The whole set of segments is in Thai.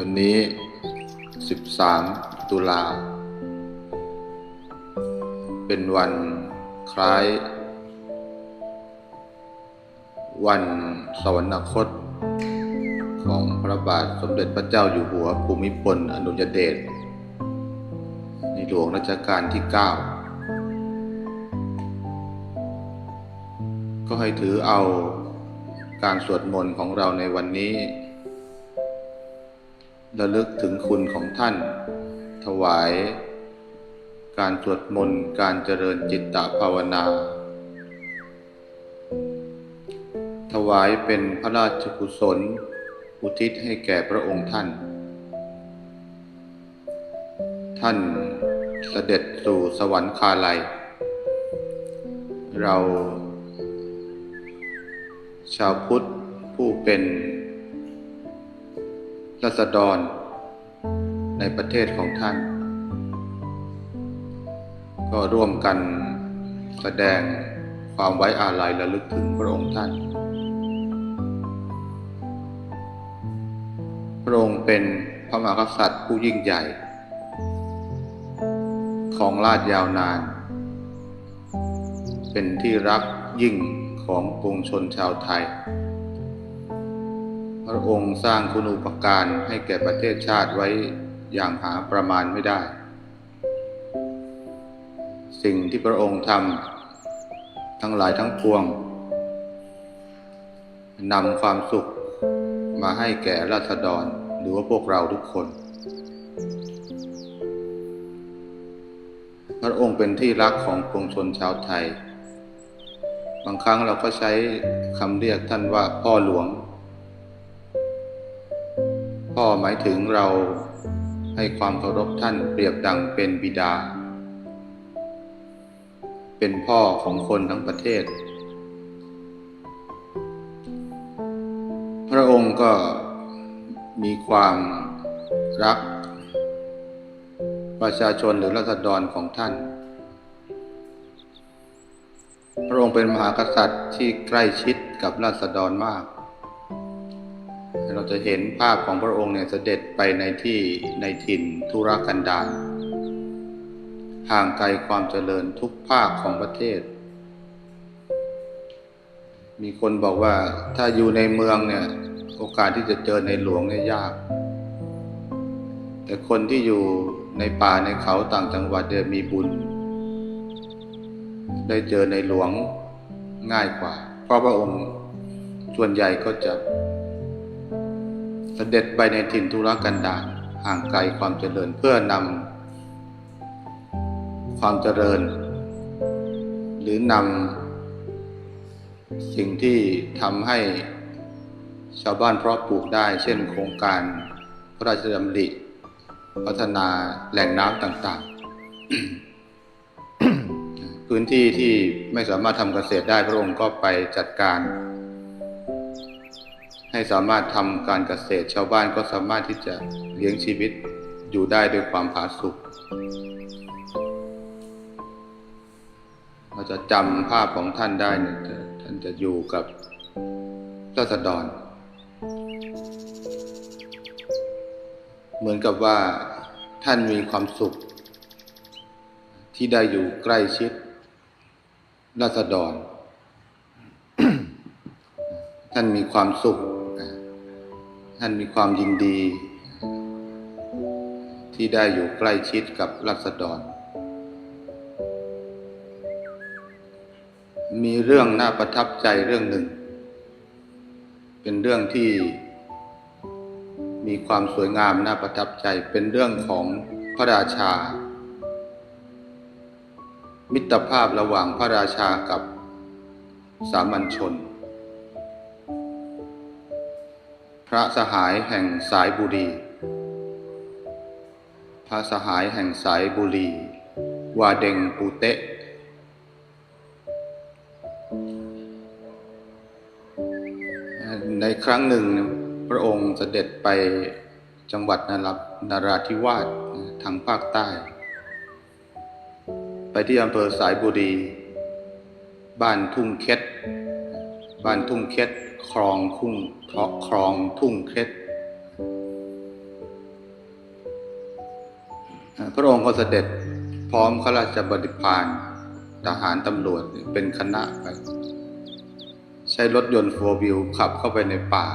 วันนี้ 13 ตุลา เป็นวันคล้าย วันสวรรคต ของพระบาทสมเด็จพระเจ้าอยู่หัวภูมิพลอดุลยเดชในหลวงรัชกาลที่ 9 ก็ให้ถือเอาการสวดมนต์ของเราในวันนี้ ระลึกถึงคุณของท่าน ถวาย การสวดมนต์การเจริญจิตตภาวนา ถวายเป็นพระราชกุศล อุทิศให้แก่พระองค์ท่าน ท่านเสด็จสู่สวรรคาลัย เรา ชาวพุทธผู้เป็น รัษฎร ในประเทศของท่าน ก็ร่วมกันแสดงความไว้อาลัยระลึกถึงพระองค์ท่าน พระองค์เป็นพระมหากษัตริย์ผู้ยิ่งใหญ่ ของราชยาวนาน เป็นที่รักยิ่งของปวงชนชาวไทย พระองค์สร้างคุณูปการให้แก่ประเทศชาติไว้อย่างหาประมาณไม่ได้ สิ่งที่พระองค์ทำทั้งหลายทั้งปวงนำความสุขมาให้แก่ราษฎรหรือว่าพวกเราทุกคน พระองค์เป็นที่รักของปวงชนชาวไทย บางครั้งเราก็ใช้คำเรียกท่านว่าพ่อหลวง พ่อหมายถึงเราให้ความเคารพท่านเปรียบดังเป็นบิดา เป็นพ่อของคนทั้งประเทศ พระองค์ก็มีความรัก ประชาชนหรือรัษฎรของท่าน พระองค์เป็นมหากษัตริย์ที่ใกล้ชิดกับราษฎรมาก เราจะเห็นภาพของพระองค์เนี่ยเสด็จไปในที่ในถิ่นธุรกันดารห่างไกลความเจริญทุกภาคของประเทศ มีคนบอกว่าถ้าอยู่ในเมืองเนี่ยโอกาสที่จะเจอในหลวงเนี่ยยาก แต่คนที่อยู่ในป่าในเขาต่างจังหวัดเนี่ยมีบุญ ได้เจอในหลวงง่ายกว่า เพราะพระองค์ส่วนใหญ่ก็จะ เสด็จไปในถิ่นธุรกันดารห่างไกลความเจริญเพื่อนำความเจริญ หรือนำสิ่งที่ทำให้ชาวบ้านเพาะปลูกได้ เช่นโครงการพระราชดำริพัฒนาแหล่งน้ำต่างๆ พื้นที่ที่ไม่สามารถทำเกษตรได้พระองค์ก็ไปจัดการ ให้สามารถทำการเกษตรชาวบ้านก็สามารถที่จะเลี้ยงชีวิตอยู่ได้ด้วยความผาสุกเราจะจำภาพของท่านได้เนี่ยท่านจะอยู่กับราษฎร เหมือนกับว่าท่านมีความสุข ที่ได้อยู่ใกล้ชิดราษฎร ท่านมีความสุข ท่านมีความยินดี ที่ได้อยู่ใกล้ชิดกับรัษฎร มีเรื่องน่าประทับใจเรื่องหนึ่ง เป็นเรื่องที่มีความสวยงามน่าประทับใจเป็นเรื่องของพระราชา มิตรภาพระหว่างพระราชากับสามัญชน ระสหายแห่งสายบุรี พระสหายแห่งสายบุรี วาเดงปูเตะ ในครั้งหนึ่งพระองค์เสด็จไปจังหวัดนรานาราธิวาสทางภาคใต้ ไปที่อำเภอสายบุรี บ้านทุ่งเค็ดบ้านทุ่งเค็ด คลองคุ้งคลองทุ่งเค็ดพระองค์ก็เสด็จพร้อมข้าราชบริพารทหารตำรวจเป็นคณะไป ใช้รถยนต์โฟวิวขับเข้าไปในป่า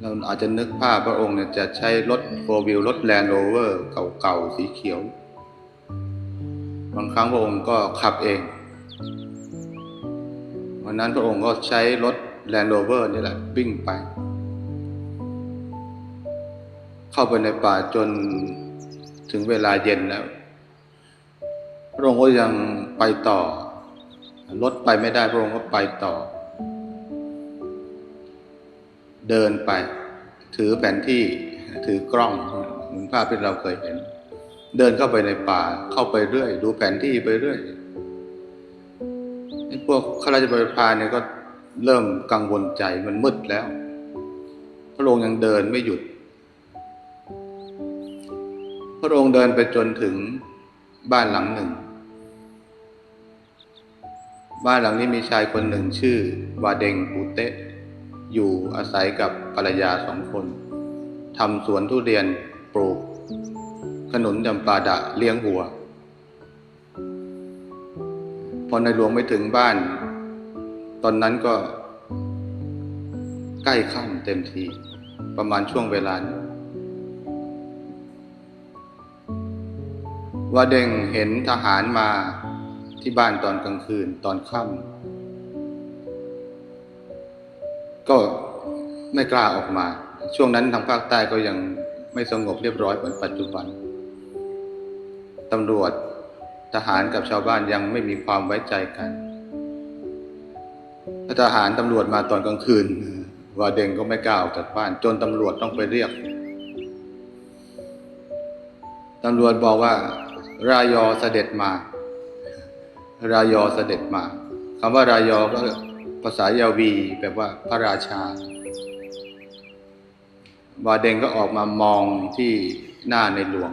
เราอาจจะนึกภาพพระองค์เนี่ยจะใช้รถโฟวิวรถแลนด์โรเวอร์เก่าๆ สีเขียว บางครั้งพระองค์ก็ขับเอง วันนั้นพระองค์ก็ใช้รถแลนด์โรเวอร์นี่แหละวิ่งไป เข้าไปในป่าจนถึงเวลาเย็นแล้ว พระองค์ก็ยังไปต่อ รถไปไม่ได้พระองค์ก็ไปต่อ เดินไป ถือแผนที่ถือกล้องเหมือนภาพที่เราเคยเห็น เดินเข้าไปในป่าเข้าไปเรื่อย ดูแผนที่ไปเรื่อย พวกข้าราชบริพารเนี่ยก็เริ่มกังวลใจมันมืดแล้ว พระองค์ยังเดินไม่หยุด พระองค์เดินไปจนถึงบ้านหลังหนึ่ง บ้านหลังนี้มีชายคนหนึ่งชื่อวาเดงปูเตะอยู่อาศัยกับภรรยาสองคนทำสวนทุเรียนปลูก ขนุนจำปาดะเลี้ยงวัว พอในหลวงไม่ถึงบ้าน ตอนนั้นก็ ใกล้ค่ำเต็มที ประมาณช่วงเวลา ว่าเด้งเห็นทหารมาที่บ้านตอนกลางคืนตอนค่ำก็ไม่กล้าออกมา ช่วงนั้นทางภาคใต้ก็ยังไม่สงบเรียบร้อยเหมือนปัจจุบันตำรวจ ทหารกับชาวบ้านยังไม่มีความไว้ใจกันถ้าทหารตำรวจมาตอนกลางคืนว่าเด้งก็ไม่กล้าออกจากบ้าน จนตำรวจต้องไปเรียกตำรวจบอกว่า รายอเสด็จมา รายอเสด็จมาคำว่ารายอก็ภาษายาวีแปลว่าพระราชาวาเดงก็ออกมามองที่หน้าในหลวง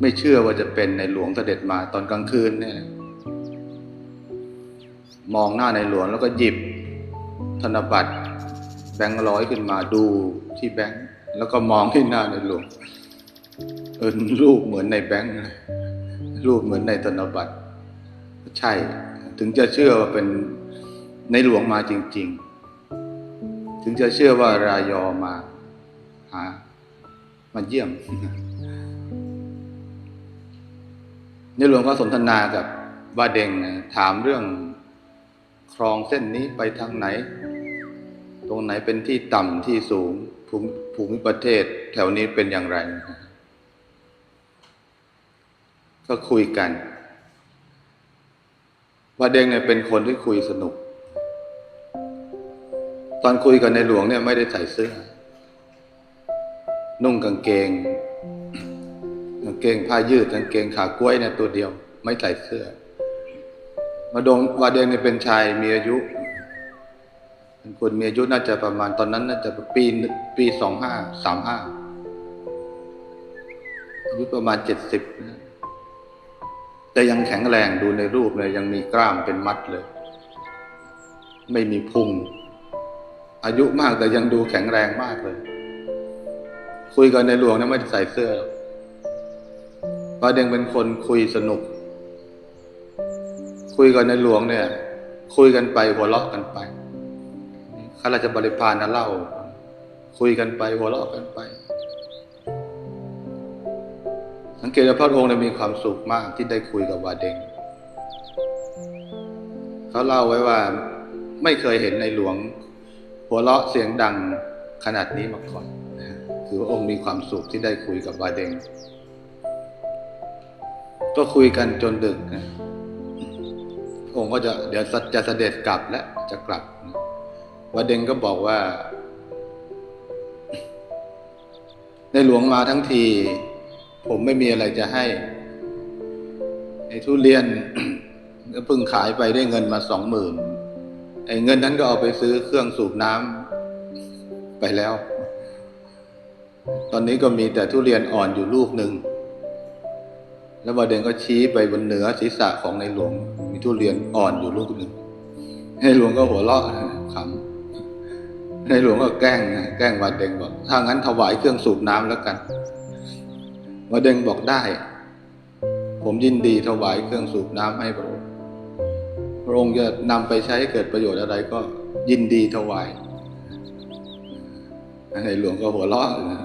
ไม่เชื่อว่าจะเป็นในหลวงเสด็จมาตอนกลางคืนเนี่ยมองหน้าในหลวงแล้วก็หยิบ ธนบัตรแบงค์ร้อยขึ้นมาดูที่แบงค์แล้วก็มองที่หน้าในหลวงเออรูปเหมือนในแบงค์เลยรูปเหมือนในธนบัตรใช่ ถึงจะเชื่อว่าเป็นในหลวงมาจริง ๆ ถึงจะเชื่อว่ารายอมาหามาเยี่ยม ในหลวงก็สนทนากับบาเดงถามเรื่องคลองเส้นนี้ไปทางไหน ตรงไหนเป็นที่ต่ำที่สูงภูมิภูมิประเทศแถวนี้เป็นอย่างไร ก็คุยกันบาเดงเนี่ยเป็นคนที่คุยสนุก ตอนคุยกันในหลวงเนี่ยไม่ได้ใส่เสื้อ นุ่งกางเกง กางเกงผ้ายืดกางเกงขากล้วยเนี่ยตัวเดียว ไม่ใส่เสื้อมาดงวาเดงเนี่ยเป็นชายมีอายุเป็นคนมีอายุน่าจะประมาณตอนนั้น น่าจะปีปีสองห้าสามห้าอายุประมาณเจ็ดสิบแต่ยังแข็งแรงดูในรูปเลยยังมีกล้ามเป็นมัดเลย ไม่มีพุงอายุมากแต่ยังดูแข็งแรงมากเลย คุยกันในหลวงเนี่ยไม่ใส่เสื้อ ปาเดงเป็นคนคุยสนุก คุยกันในหลวงเนี่ย คุยกันไปหัวเราะกันไปข้าราชบริพารนะเล่า คุยกันไปหัวเราะกันไป สังเกตว่าพระองค์เนี่ยมีความสุขมากที่ได้คุยกับวาเดงเขาเล่าไว้ว่าไม่เคยเห็นในหลวง หัวเราะเสียงดังขนาดนี้มาก่อนคือพระองค์มีความสุขที่ได้คุยกับวาเดง ก็คุยกันจนดึกนะพระองค์ก็จะเดี๋ยวจะเสด็จกลับและจะกลับวาเดงก็บอกว่า ในหลวงมาทั้งที ผมไม่มีอะไรจะให้ไอ้ทุเรียนก็เพิ่งขายไปได้เงินมาสองหมื่นไอ้เงินนั้นก็เอาไปซื้อเครื่องสูบน้ำไปแล้ว ตอนนี้ก็มีแต่ทุเรียนอ่อนอยู่ลูกหนึ่ง แล้วบาเดนก็ชี้ไปบนเหนือศีรษะของในหลวง มีทุเรียนอ่อนอยู่ลูกหนึ่งในหลวงก็หัวเราะขำในหลวงก็แกล้งแกล้งวาเดงบอกถ้างั้นถวายเครื่องสูบน้ำแล้วกันวาเดงบอกได้ ผมยินดีถวายเครื่องสูบน้ำให้พระองค์พระองค์จะนำไปใช้ให้เกิดประโยชน์อะไรก็ยินดีถวายในหลวงก็หัวเราะนะ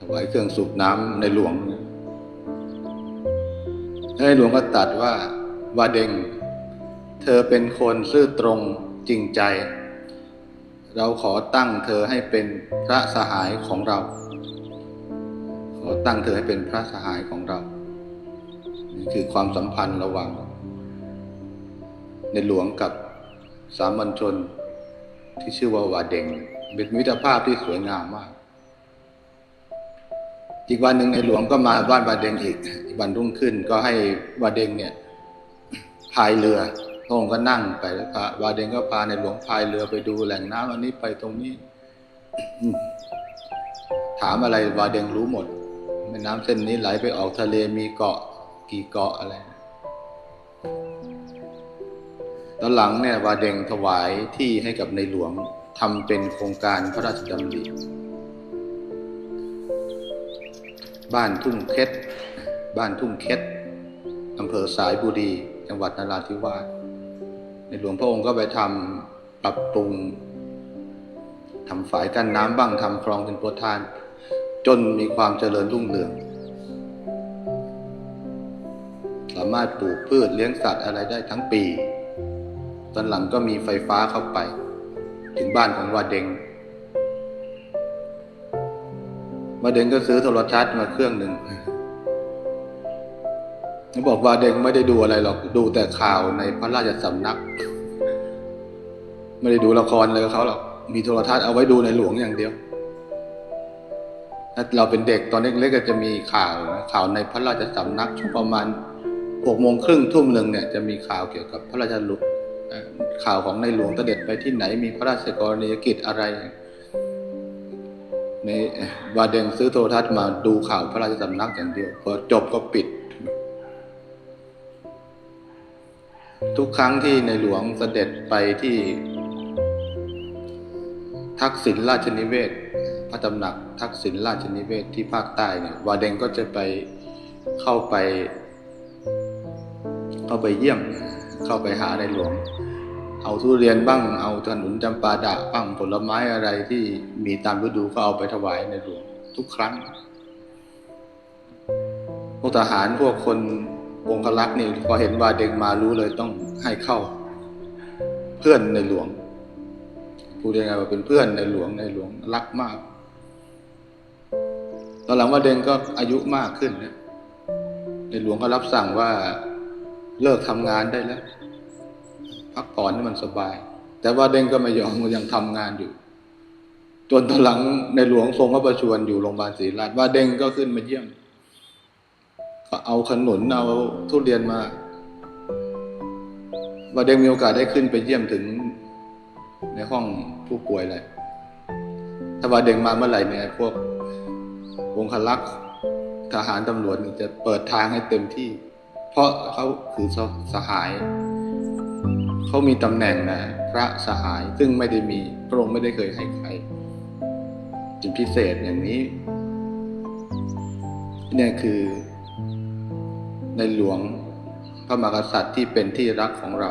ถวายเครื่องสูบน้ำในหลวง ในหลวงก็ตัดว่าวาเดง เธอเป็นคนซื่อตรงจริงใจ เราขอตั้งเธอให้เป็นพระสหายของเรา ขอตั้งเธอให้เป็นพระสหายของเรา นี่คือความสัมพันธ์ระหว่าง ในหลวงกับสามัญชนที่ชื่อว่าวาเดงเป็นมิตรภาพที่สวยงามมาก อีกวันหนึ่งในหลวงก็มาบ้านวาเดงอีกอีกวันรุ่งขึ้นก็ให้วาเดงเนี่ยพายเรือพระองค์ก็นั่งไปแล้วพระวาเดงก็พาในหลวงพายเรือไปดูแหล่งน้ำอันนี้ไปตรงนี้ ถามอะไรวาเดงรู้หมดแม่น้ำเส้นนี้ไหลไปออกทะเลมีเกาะกี่เกาะอะไรตอนหลังเนี่ยวาเดงถวายที่ให้กับในหลวงทำเป็นโครงการพระราชดำริ บ้านทุ่งเคสบ้านทุ่งเคสอำเภอสายบุรี จังหวัดนราธิวาสในหลวงพระองค์ก็ไปทำปรับปรุงทำฝายกั้นน้ำบ้างทำคลองเป็นปรทาน จนมีความเจริญรุ่งเรือง สามารถปลูกพืชเลี้ยงสัตว์อะไรได้ทั้งปี ตอนหลังก็มีไฟฟ้าเข้าไป ถึงบ้านของวาเดง วาเดงก็ซื้อโทรทัศน์มาเครื่องหนึ่งเขาบอกว่าเดงไม่ได้ดูอะไรหรอก ดูแต่ข่าวในพระราชสำนัก ไม่ได้ดูละครอะไรกับเขาหรอก มีโทรทัศน์เอาไว้ดูในหลวงอย่างเดียวถ้าเราเป็นเด็กตอนเล็กๆก็จะมีข่าวนะข่าวในพระราชสำนักช่วงประมาณหกโมงครึ่งทุ่มหนึ่งเนี่ยจะมีข่าวเกี่ยวกับพระราชลุเอ่อข่าวของในหลวงเสด็จไปที่ไหนมีพระราชกรณียกิจอะไร ในวาเดงซื้อโทรทัศน์มาดูข่าวพระราชสำนักอย่างเดียวพอจบก็ปิด ทุกครั้งที่ในหลวงเสด็จไปที่ ทักษิณราชนิเวศ พระตำหนักทักษิณราชนิเวศที่ภาคใต้เนี่ย วาเดงก็จะไปเข้าไป เข้าไปเยี่ยม เข้าไปหาในหลวง เอาทุเรียนบ้าง เอาขนุนจำปาดะบ้างผลไม้อะไรที่มีตามฤดูก็เอาไปถวายในหลวงทุกครั้ง พวกทหารพวกคนองครักษ์นี่พอเห็นว่าเดงมารู้เลยต้องให้เข้า เพื่อนในหลวงพูดยังไงว่าเป็นเพื่อนในหลวงในหลวงรักมาก ตอนหลังว่าเดงก็อายุมากขึ้นนะในหลวงก็รับสั่งว่าเลิกทำงานได้แล้ว พักผ่อนให้มันสบาย แต่ว่าเด้งก็ไม่ยอมยังทำงานอยู่ จนตอนหลังในหลวงทรงพระประชวรอยู่โรงพยาบาลศรีราชว่าเด้งก็ขึ้นมาเยี่ยมก็เอาขนุนเอาทุเรียนมาว่าเด้งมีโอกาสได้ขึ้นไปเยี่ยมถึงในห้องผู้ป่วยเลยถ้าว่าเด็กมาเมื่อไหร่เนี่ยพวกองคลักษ์ทหารตำรวจจะเปิดทางให้เต็มที่ เพราะเขาคือสสหาย เขามีตำแหน่งนะพระสหายซึ่งไม่ได้มีพระองค์ไม่ได้เคยให้ใครเป็นพิเศษอย่างนี้เนี่ยคือในหลวงพระมหากษัตริย์ที่เป็นที่รักของเรา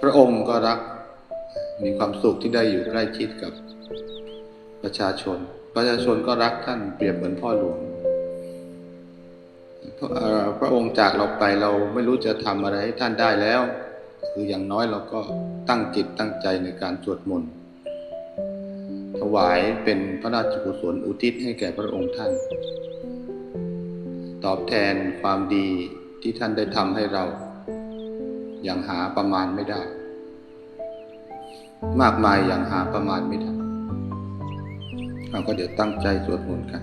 พระองค์ก็รักมีความสุขที่ได้อยู่ใกล้ชิดกับประชาชน ประชาชนก็รักท่านเปรียบเหมือนพ่อหลวงพระองค์จากเราไปเราไม่รู้จะทำอะไรให้ท่านได้แล้ว คืออย่างน้อยเราก็ตั้งจิตตั้งใจในการสวดมนต์ถวายเป็นพระราชกุศลอุทิศให้แก่พระองค์ท่าน ตอบแทนความดีที่ท่านได้ทำให้เรา อย่างหาประมาณไม่ได้ มากมายอย่างหาประมาณไม่ได้เราก็เดี๋ยวตั้งใจสวดมนต์กัน